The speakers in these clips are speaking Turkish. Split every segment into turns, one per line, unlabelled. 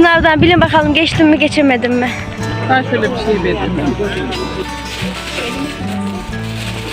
Sınavdan bilin bakalım geçtim mi geçemedim mi?
Ben şöyle bir şey vereyim.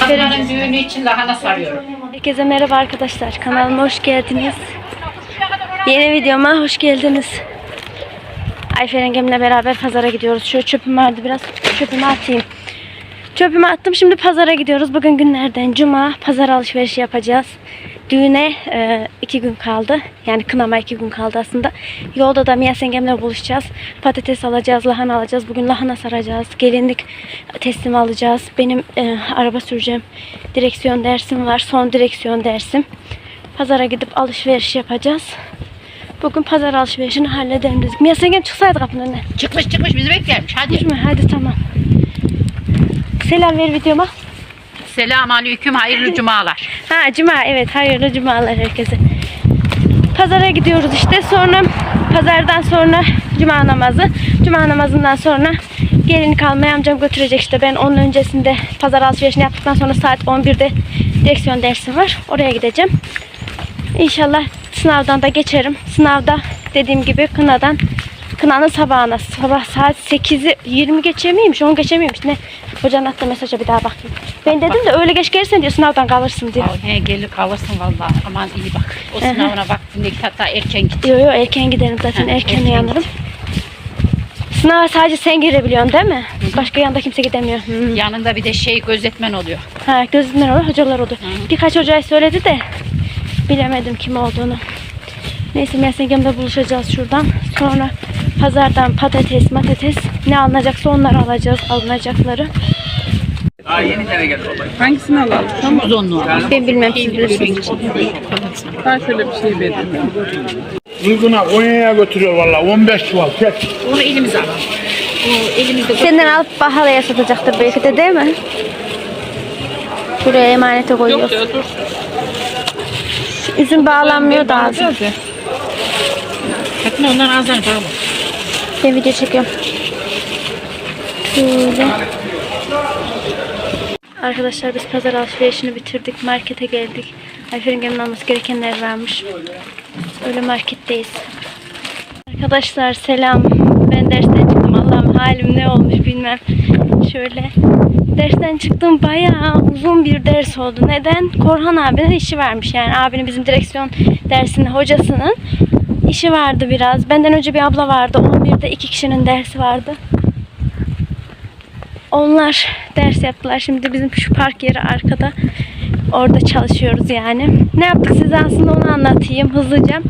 Kadınların düğünü için lahana sarıyorum.
Herkese merhaba arkadaşlar. Kanalıma hoş geldiniz. Yeni videoma hoş geldiniz. Ayfer yengemle beraber pazara gidiyoruz. Şöyle çöpüm vardı biraz çöpümü atayım. Çöpümü attım şimdi pazara gidiyoruz. Bugün günlerden cuma pazar alışverişi yapacağız. Düğüne e, iki gün kaldı. Yani kınama iki gün kaldı aslında. Yolda da Miyas yengemle buluşacağız. Patates alacağız, lahana alacağız. Bugün lahana saracağız. Gelinlik teslim alacağız. Benim e, araba süreceğim. Direksiyon dersim var. Son direksiyon dersim. Pazara gidip alışveriş yapacağız. Bugün pazar alışverişini halledelim dedik. Miyas yengem çıksaydı kapının önüne.
Çıkmış çıkmış bizi beklermiş hadi.
Hadi tamam. Selam ver videoma.
Selam aleyküm hayırlı cumalar.
Ha cuma evet hayırlı cumalar herkese. Pazara gidiyoruz işte sonra pazardan sonra cuma namazı. Cuma namazından sonra gelin kalmaya amcam götürecek işte. Ben onun öncesinde pazar alışverişini yaptıktan sonra saat 11'de direksiyon dersi var. Oraya gideceğim. İnşallah sınavdan da geçerim. Sınavda dediğim gibi kınadan kınanın sabahına sabah saat 8'i 20 geçe miymiş 10 geçe miymiş ne hocanın attığı mesaja bir daha bakayım. Ben dedim de öyle geç gelirsen diyor sınavdan kalırsın diyor.
He gelir kalırsın vallahi aman iyi bak. O sınavına bak git hatta erken git.
Yo yo erken giderim zaten
Ha,
erken
erken
uyanırım. Sınava sadece sen girebiliyorsun değil mi? Başka yanında kimse gidemiyor. Hı.
Yanında bir de şey gözetmen oluyor.
Ha gözümden olur hocalar oldu. Birkaç hocayı söyledi de bilemedim kim olduğunu. Neyse Mesengem'de buluşacağız şuradan. Sonra pazardan patates, patates ne alınacaksa onları alacağız alınacakları.
Hangisini alalım? Tamam.
Uzunluğu.
Ben bilmem siz bilirsiniz.
Ben şöyle bir şey vereyim.
Uyguna Konya'ya götürüyor valla 15 çuval tek.
Onu elimize alalım. Elimizde
Senden alıp pahalıya satacaktır belki de değil mi? Buraya emanete
Yok
koyuyoruz.
ya dur.
Üzüm bağlanmıyor da ağzı.
Bakın ondan azar tamam.
Ben video çekiyorum. Şöyle. Arkadaşlar biz pazar alışverişini bitirdik. Markete geldik. Ayfer'in gelin alması gerekenler varmış. Öyle marketteyiz. Arkadaşlar selam. Ben dersten çıktım. Allah'ım halim ne olmuş bilmem. Şöyle. Dersten çıktım bayağı uzun bir ders oldu. Neden? Korhan abinin işi varmış. Yani abinin bizim direksiyon dersinde hocasının işi vardı biraz. Benden önce bir abla vardı. 11'de iki kişinin dersi vardı. Onlar ders yaptılar. Şimdi bizim şu park yeri arkada. Orada çalışıyoruz yani. Ne yaptık size aslında onu anlatayım hızlıca.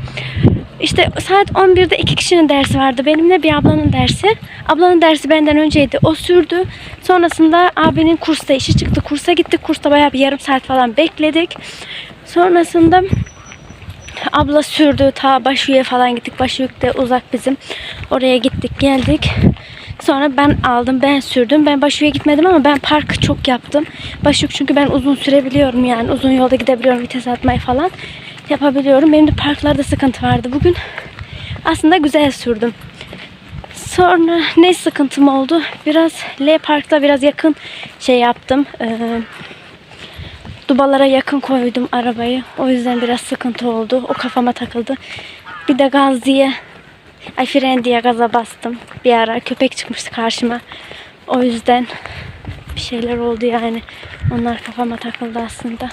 İşte saat 11'de iki kişinin dersi vardı. Benimle bir ablanın dersi. Ablanın dersi benden önceydi. O sürdü. Sonrasında abinin kursta işi çıktı. Kursa gittik. Kursta bayağı bir yarım saat falan bekledik. Sonrasında abla sürdü. Ta Başüyük'e falan gittik. Başüyük de uzak bizim. Oraya gittik geldik. Sonra ben aldım, ben sürdüm. Ben Başüyük'e gitmedim ama ben park çok yaptım. Başüyük çünkü ben uzun sürebiliyorum yani. Uzun yolda gidebiliyorum, vites atmayı falan yapabiliyorum. Benim de parklarda sıkıntı vardı. Bugün aslında güzel sürdüm. Sonra ne sıkıntım oldu? Biraz L Park'ta biraz yakın şey yaptım. Ee, dubalara yakın koydum arabayı. O yüzden biraz sıkıntı oldu. O kafama takıldı. Bir de gaz diye ay fren diye gaza bastım. Bir ara köpek çıkmıştı karşıma. O yüzden bir şeyler oldu yani. Onlar kafama takıldı aslında.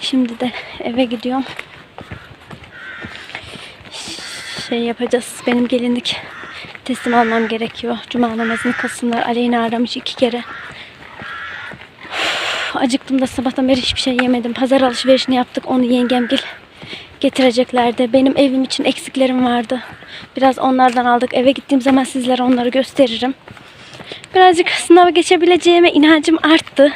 Şimdi de eve gidiyorum. Şey yapacağız. Benim gelinlik teslim almam gerekiyor. Cuma namazını kılsınlar. Aleyna aramış iki kere. Acıktım da sabahtan beri hiçbir şey yemedim. Pazar alışverişini yaptık. Onu yengemgil getireceklerdi. Benim evim için eksiklerim vardı. Biraz onlardan aldık. Eve gittiğim zaman sizlere onları gösteririm. Birazcık sınava geçebileceğime inancım arttı.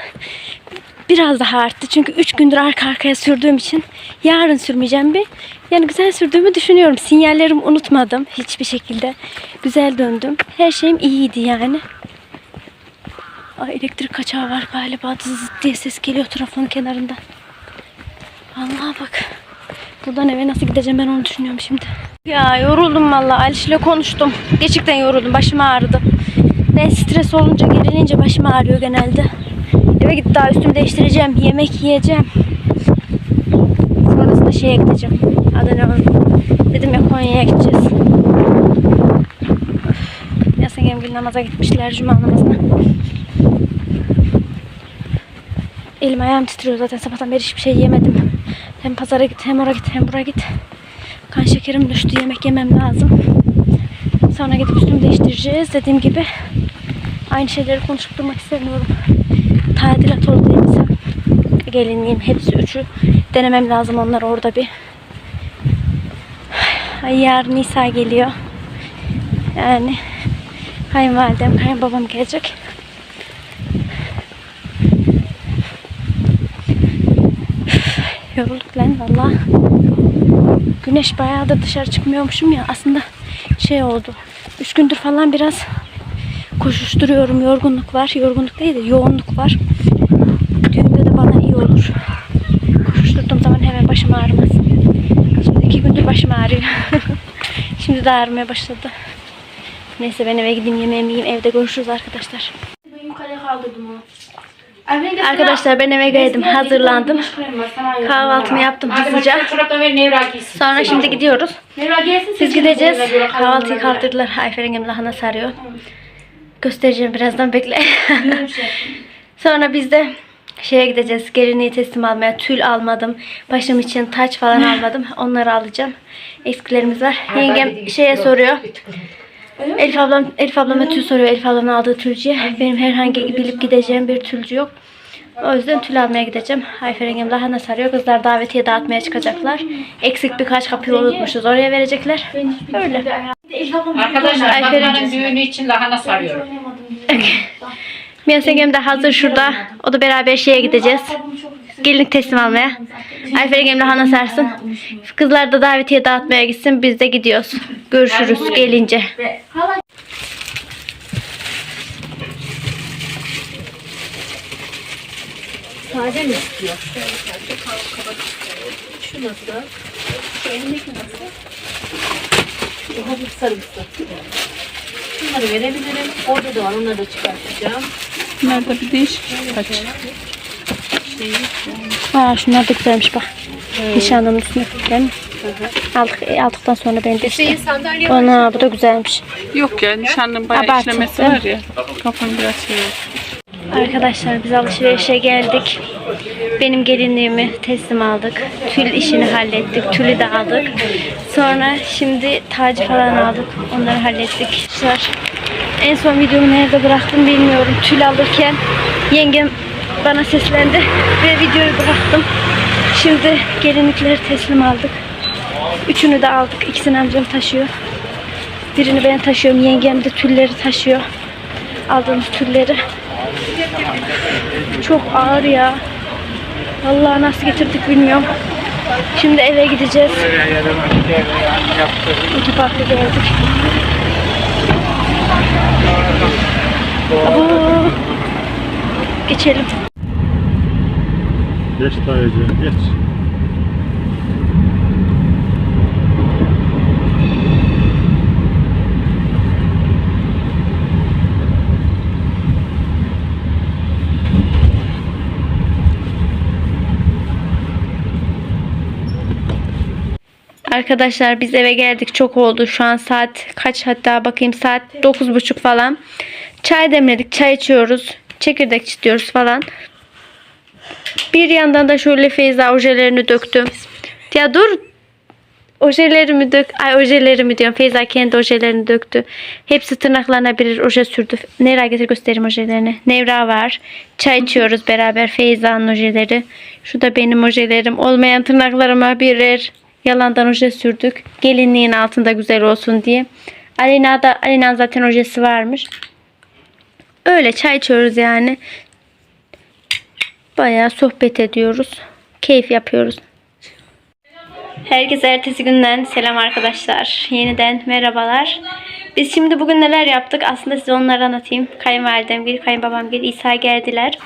Biraz daha arttı. Çünkü 3 gündür arka arkaya sürdüğüm için yarın sürmeyeceğim bir. Yani güzel sürdüğümü düşünüyorum. Sinyallerimi unutmadım hiçbir şekilde. Güzel döndüm. Her şeyim iyiydi yani. Ay elektrik kaçağı var galiba. Zıt diye ses geliyor trafonun kenarından. Allah'a bak. Buradan eve nasıl gideceğim ben onu düşünüyorum şimdi. Ya yoruldum valla. Aliş ile konuştum. Gerçekten yoruldum. Başım ağrıdı. Ben stres olunca gerilince başım ağrıyor genelde. Eve gidip daha üstümü değiştireceğim. Yemek yiyeceğim. Sonrasında şeye gideceğim. Adı ne? Dedim ya Konya'ya gideceğiz. yengem bir namaza gitmişler cuma namazına. Elim ayağım titriyor zaten sabahtan beri hiçbir şey yemedim. Hem pazara git hem oraya git hem buraya git. Kan şekerim düştü yemek yemem lazım. Sonra gidip üstümü değiştireceğiz. Dediğim gibi aynı şeyleri konuşup durmak istemiyorum. Tadilat oradayım gelinliğim hepsi üçü denemem lazım onlar orada bir. Ay yarın Nisa geliyor. Yani kayınvalidem, kayınbabam gelecek. Yorulduk lan valla. Güneş bayağıdır dışarı çıkmıyormuşum ya aslında şey oldu. Üç gündür falan biraz koşuşturuyorum. Yorgunluk var. Yorgunluk değil de yoğunluk var. Düğünde de bana iyi olur. Koşuşturduğum zaman hemen başım ağrımaz. Şimdi iki gündür başım ağrıyor. Şimdi de ağrımaya başladı. Neyse ben eve gideyim yemeğimi yiyeyim. Evde görüşürüz arkadaşlar. Arkadaşlar ben eve geldim. Hazırlandım. Kahvaltımı yaptım hızlıca. Sonra şimdi gidiyoruz. Biz gideceğiz. Kahvaltıyı kaldırdılar. Ayfer'in lahana sarıyor. Göstereceğim birazdan bekle. Sonra biz de şeye gideceğiz. Gelinliği teslim almaya. Tül almadım. Başım için taç falan almadım. Onları alacağım. Eskilerimiz var. Yengem şeye soruyor. Elif ablam Elif ablama tül soruyor. Elif ablamın aldığı tülcüye. Benim herhangi bilip gideceğim bir tülcü yok. O yüzden tül almaya gideceğim. Ayfer yengem lahana sarıyor. Kızlar davetiye dağıtmaya çıkacaklar. Eksik birkaç kapıyı unutmuşuz. Oraya verecekler. Öyle.
Arkadaşlar Fatma'nın düğünü için lahana sarıyorum.
Miyas yengem de hazır şurada. O da beraber şeye gideceğiz. Gelinlik teslim almaya. Ayfer yengem lahana sarsın. Kızlar da davetiye dağıtmaya gitsin. Biz de gidiyoruz. Görüşürüz gelince.
Sade mi istiyor? Şu hafif sarımsı. Bunları verebilirim. Orada da var. Onları da çıkartacağım.
Bunlar da bir değişik saç.
Aa şunlar da güzelmiş bak. Nişanlının üstüne değil mi? Aldık, e, aldıktan sonra ben de işte. Ana bu da güzelmiş.
Yok ya nişanlının bayağı
Abartı,
işlemesi var ya. Kafam biraz şey.
Arkadaşlar biz alışverişe geldik. Benim gelinliğimi teslim aldık. Tül işini hallettik. Tülü de aldık. Sonra şimdi tacı falan aldık. Onları hallettik. En son videomu nerede bıraktım bilmiyorum. Tül alırken yengem bana seslendi ve videoyu bıraktım. Şimdi gelinlikleri teslim aldık. Üçünü de aldık. İkisini amcam taşıyor. Birini ben taşıyorum. Yengem de tülleri taşıyor. Aldığımız tülleri. Çok ağır ya. Vallahi nasıl getirdik bilmiyorum. Şimdi eve gideceğiz. Otoparka geldik. Abo. Geçelim.
Geç dayıcığım geç.
Arkadaşlar biz eve geldik çok oldu. Şu an saat kaç hatta bakayım saat 9.30 falan. Çay demledik. Çay içiyoruz. Çekirdek çitiyoruz falan. Bir yandan da şöyle Feyza ojelerini döktüm. Ya dur. Ojelerimi dök. Ay ojelerimi diyorum. Feyza kendi ojelerini döktü. Hepsi tırnaklarına birer oje sürdü. Nevra getir göstereyim ojelerini. Nevra var. Çay içiyoruz beraber. Feyza'nın ojeleri. Şu da benim ojelerim. Olmayan tırnaklarıma birer yalandan oje sürdük. Gelinliğin altında güzel olsun diye. Alina da Alina'nın zaten ojesi varmış. Öyle çay içiyoruz yani. Bayağı sohbet ediyoruz. Keyif yapıyoruz. Herkese ertesi günden selam arkadaşlar. Yeniden merhabalar. Biz şimdi bugün neler yaptık? Aslında size onları anlatayım. Kayınvalidem gel, kayınbabam gel, İsa geldiler.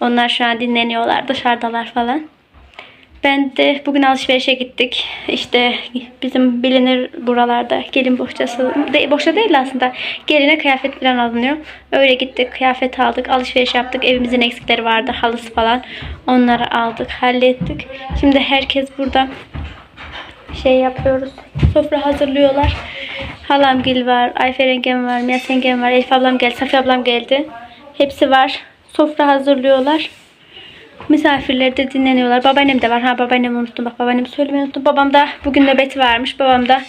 Onlar şu an dinleniyorlar. Dışarıdalar falan. Ben de bugün alışverişe gittik. İşte bizim bilinir buralarda gelin bohçası, de, bohça değil aslında. Geline kıyafet falan alınıyor. Öyle gittik, kıyafet aldık, alışveriş yaptık. Evimizin eksikleri vardı, halısı falan. Onları aldık, hallettik. Şimdi herkes burada şey yapıyoruz. Sofra hazırlıyorlar. Halamgil var, Ayfer yengem var, Miyas yengem var, Elif ablam geldi, Safiye ablam geldi. Hepsi var. Sofra hazırlıyorlar. Misafirler de dinleniyorlar. Babaannem de var. Ha babaannemi unuttum. Bak babaannemi söylemeyi unuttum. Babam da bugün nöbeti varmış. Babam da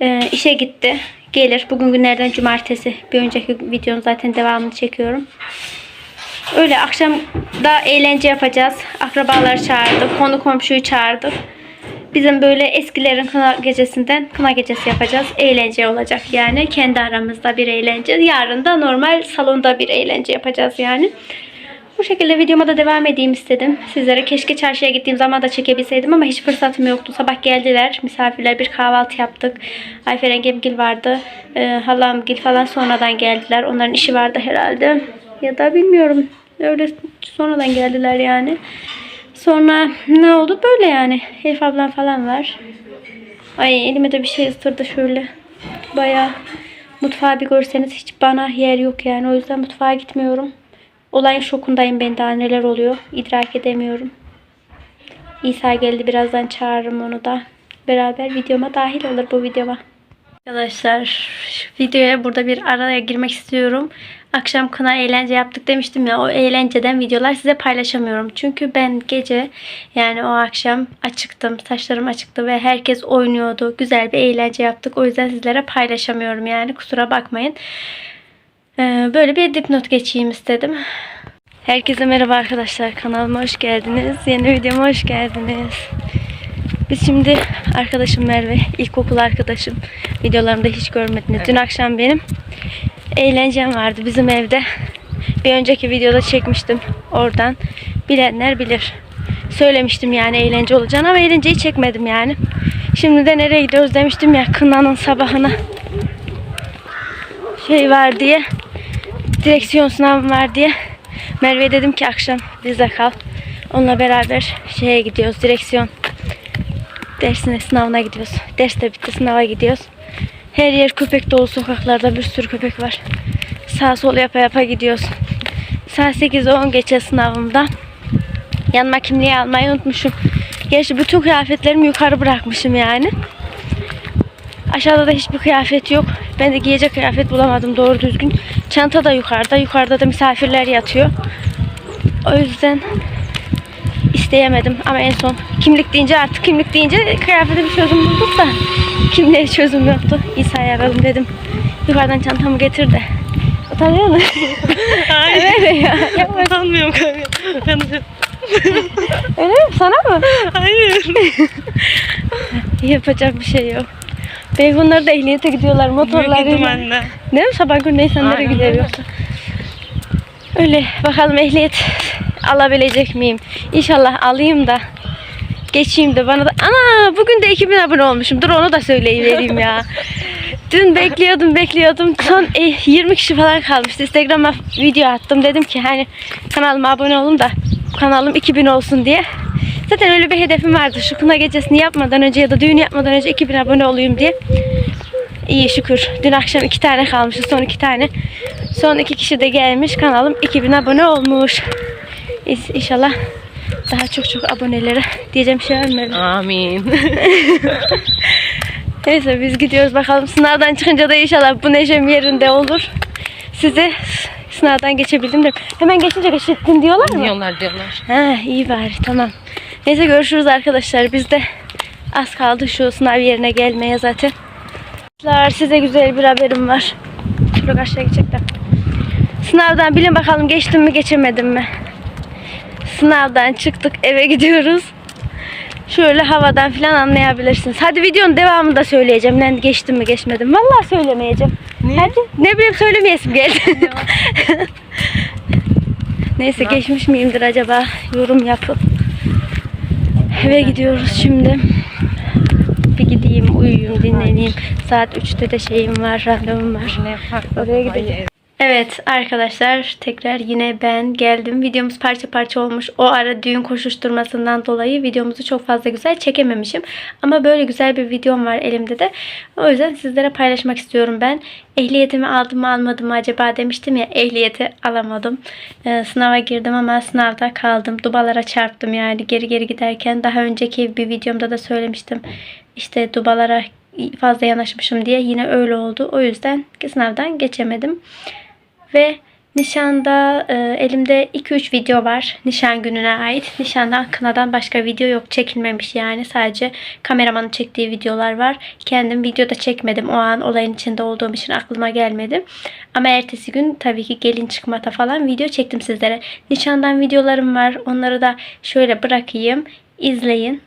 e, işe gitti. Gelir. Bugün günlerden cumartesi. Bir önceki videonun zaten devamını çekiyorum. Öyle akşam da eğlence yapacağız. Akrabaları çağırdık. Konu komşuyu çağırdık. Bizim böyle eskilerin kına gecesinden kına gecesi yapacağız. Eğlence olacak yani. Kendi aramızda bir eğlence. Yarın da normal salonda bir eğlence yapacağız yani. Bu şekilde videoma da devam edeyim istedim. Sizlere keşke çarşıya gittiğim zaman da çekebilseydim ama hiç fırsatım yoktu. Sabah geldiler misafirler bir kahvaltı yaptık. Ayfer Engemgil vardı. E, halamgil falan sonradan geldiler. Onların işi vardı herhalde. Ya da bilmiyorum. Öyle sonradan geldiler yani. Sonra ne oldu? Böyle yani. Elif ablam falan var. Ay elime de bir şey ısırdı şöyle. Bayağı mutfağı bir görseniz hiç bana yer yok yani. O yüzden mutfağa gitmiyorum. Olayın şokundayım ben daha neler oluyor. idrak edemiyorum. İsa geldi birazdan çağırırım onu da. Beraber videoma dahil olur bu videoma. Arkadaşlar videoya burada bir araya girmek istiyorum. Akşam kına eğlence yaptık demiştim ya o eğlenceden videolar size paylaşamıyorum. Çünkü ben gece yani o akşam açıktım. Saçlarım açıktı ve herkes oynuyordu. Güzel bir eğlence yaptık. O yüzden sizlere paylaşamıyorum yani kusura bakmayın. Ee, böyle bir dipnot geçeyim istedim. Herkese merhaba arkadaşlar. Kanalıma hoş geldiniz. Yeni videoma hoş geldiniz. Biz şimdi arkadaşım Merve, ilkokul arkadaşım. Videolarımda hiç görmediniz. Dün akşam benim eğlencem vardı bizim evde. Bir önceki videoda çekmiştim oradan. Bilenler bilir. Söylemiştim yani eğlence olacağını ama eğlenceyi çekmedim yani. Şimdi de nereye gidiyoruz demiştim ya kınanın sabahına şey var diye direksiyon sınavım var diye Merve'ye dedim ki akşam bizde kal. Onunla beraber şeye gidiyoruz direksiyon dersine sınavına gidiyoruz. Ders de bitti sınava gidiyoruz. Her yer köpek dolu sokaklarda bir sürü köpek var. Sağ sol yapa yapa gidiyoruz. Saat 8'e 10 geçe sınavımda. Yanıma kimliği almayı unutmuşum. Gerçi bütün kıyafetlerimi yukarı bırakmışım yani. Aşağıda da hiçbir kıyafet yok. Ben de giyecek kıyafet bulamadım doğru düzgün. Çanta da yukarıda. Yukarıda da misafirler yatıyor. O yüzden isteyemedim ama en son kimlik deyince artık kimlik deyince kıyafete bir çözüm bulduk da kimliğe çözüm yoktu. İsa'ya aradım dedim. Yukarıdan çantamı getir de. Utanıyor musun? Hayır. evet ya. Yapma.
Utanmıyorum kanka.
Öyle mi? Sana mı?
Hayır.
Yapacak bir şey yok. Beygunlar da ehliyete gidiyorlar motorlarıyla. Değil mi? Sabah günü insanlara
Aynen
gider
öyle.
yoksa. Öyle bakalım ehliyet alabilecek miyim? İnşallah alayım da geçeyim de bana da ana bugün de 2000 abone olmuşum. Dur onu da söyleyivereyim ya. Dün bekliyordum bekliyordum. Son eh, 20 kişi falan kalmıştı. Instagram'a video attım. Dedim ki hani kanalıma abone olun da kanalım 2000 olsun diye. Zaten öyle bir hedefim vardı. Şu kına gecesini yapmadan önce ya da düğünü yapmadan önce 2000 abone olayım diye. İyi şükür. Dün akşam iki tane kalmıştı. Son iki tane. Son iki kişi de gelmiş. Kanalım 2000 abone olmuş. İnşallah daha çok çok abonelere diyeceğim şey vermedim.
Amin.
Neyse biz gidiyoruz bakalım. Sınavdan çıkınca da inşallah bu neşem yerinde olur. Size sınavdan geçebildim de. Hemen geçince geçtin diyorlar mı?
diyorlar diyorlar.
Ha iyi bari tamam. Neyse görüşürüz arkadaşlar. Biz de az kaldı şu sınav yerine gelmeye zaten. Arkadaşlar, Size güzel bir haberim var. Şurada karşıya gidecekler. Sınavdan bilin bakalım geçtim mi geçemedim mi? Sınavdan çıktık eve gidiyoruz. Şöyle havadan falan anlayabilirsiniz. Hadi videonun devamını da söyleyeceğim. Ben geçtim mi geçmedim. Vallahi söylemeyeceğim.
Niye?
Hadi ne bileyim söylemeyesim geldi. Neyse geçmiş miyimdir acaba? Yorum yapıp. Eve gidiyoruz şimdi. Bir gideyim, uyuyayım, dinleneyim. Saat 3'te de şeyim var, randevum var. Oraya gideceğiz. Evet arkadaşlar tekrar yine ben geldim. Videomuz parça parça olmuş. O ara düğün koşuşturmasından dolayı videomuzu çok fazla güzel çekememişim. Ama böyle güzel bir videom var elimde de. O yüzden sizlere paylaşmak istiyorum ben. Ehliyetimi aldım mı almadım mı acaba demiştim ya ehliyeti alamadım. Ee, sınava girdim ama sınavda kaldım. Dubalara çarptım yani geri geri giderken. Daha önceki bir videomda da söylemiştim. İşte dubalara fazla yanaşmışım diye yine öyle oldu. O yüzden sınavdan geçemedim. Ve nişanda e, elimde 2-3 video var. Nişan gününe ait. Nişandan kınadan başka video yok. Çekilmemiş yani. Sadece kameramanın çektiği videolar var. Kendim videoda çekmedim. O an olayın içinde olduğum için aklıma gelmedi. Ama ertesi gün tabii ki gelin çıkmata falan video çektim sizlere. Nişandan videolarım var. Onları da şöyle bırakayım. İzleyin.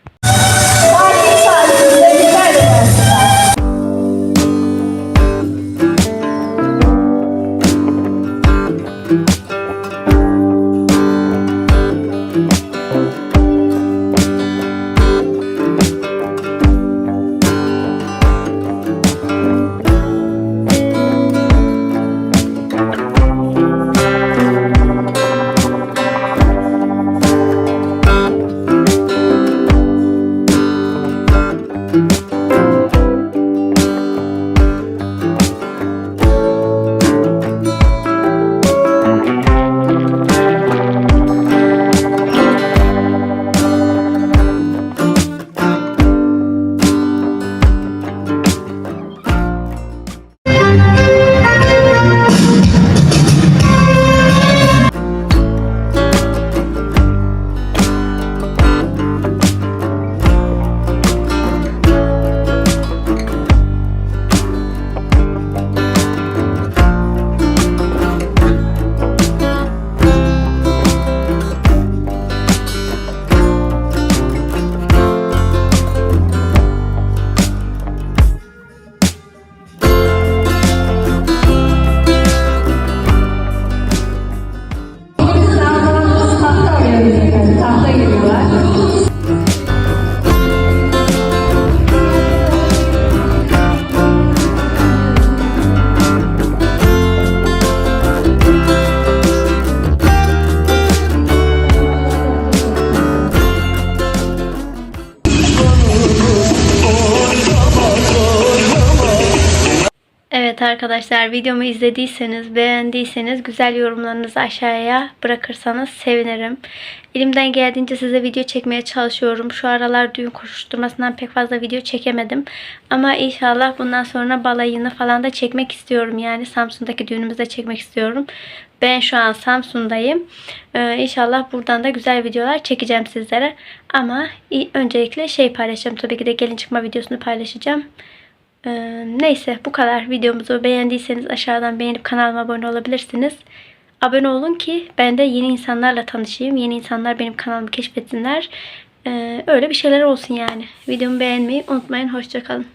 Arkadaşlar videomu izlediyseniz, beğendiyseniz güzel yorumlarınızı aşağıya bırakırsanız sevinirim. Elimden geldiğince size video çekmeye çalışıyorum. Şu aralar düğün koşuşturmasından pek fazla video çekemedim. Ama inşallah bundan sonra balayını falan da çekmek istiyorum. Yani Samsun'daki düğünümüzde çekmek istiyorum. Ben şu an Samsun'dayım. Ee, inşallah buradan da güzel videolar çekeceğim sizlere. Ama öncelikle şey paylaşacağım. Tabii ki de gelin çıkma videosunu paylaşacağım. Ee, neyse bu kadar. Videomuzu beğendiyseniz aşağıdan beğenip kanalıma abone olabilirsiniz. Abone olun ki ben de yeni insanlarla tanışayım. Yeni insanlar benim kanalımı keşfetsinler. Ee, öyle bir şeyler olsun yani. Videomu beğenmeyi unutmayın. Hoşçakalın.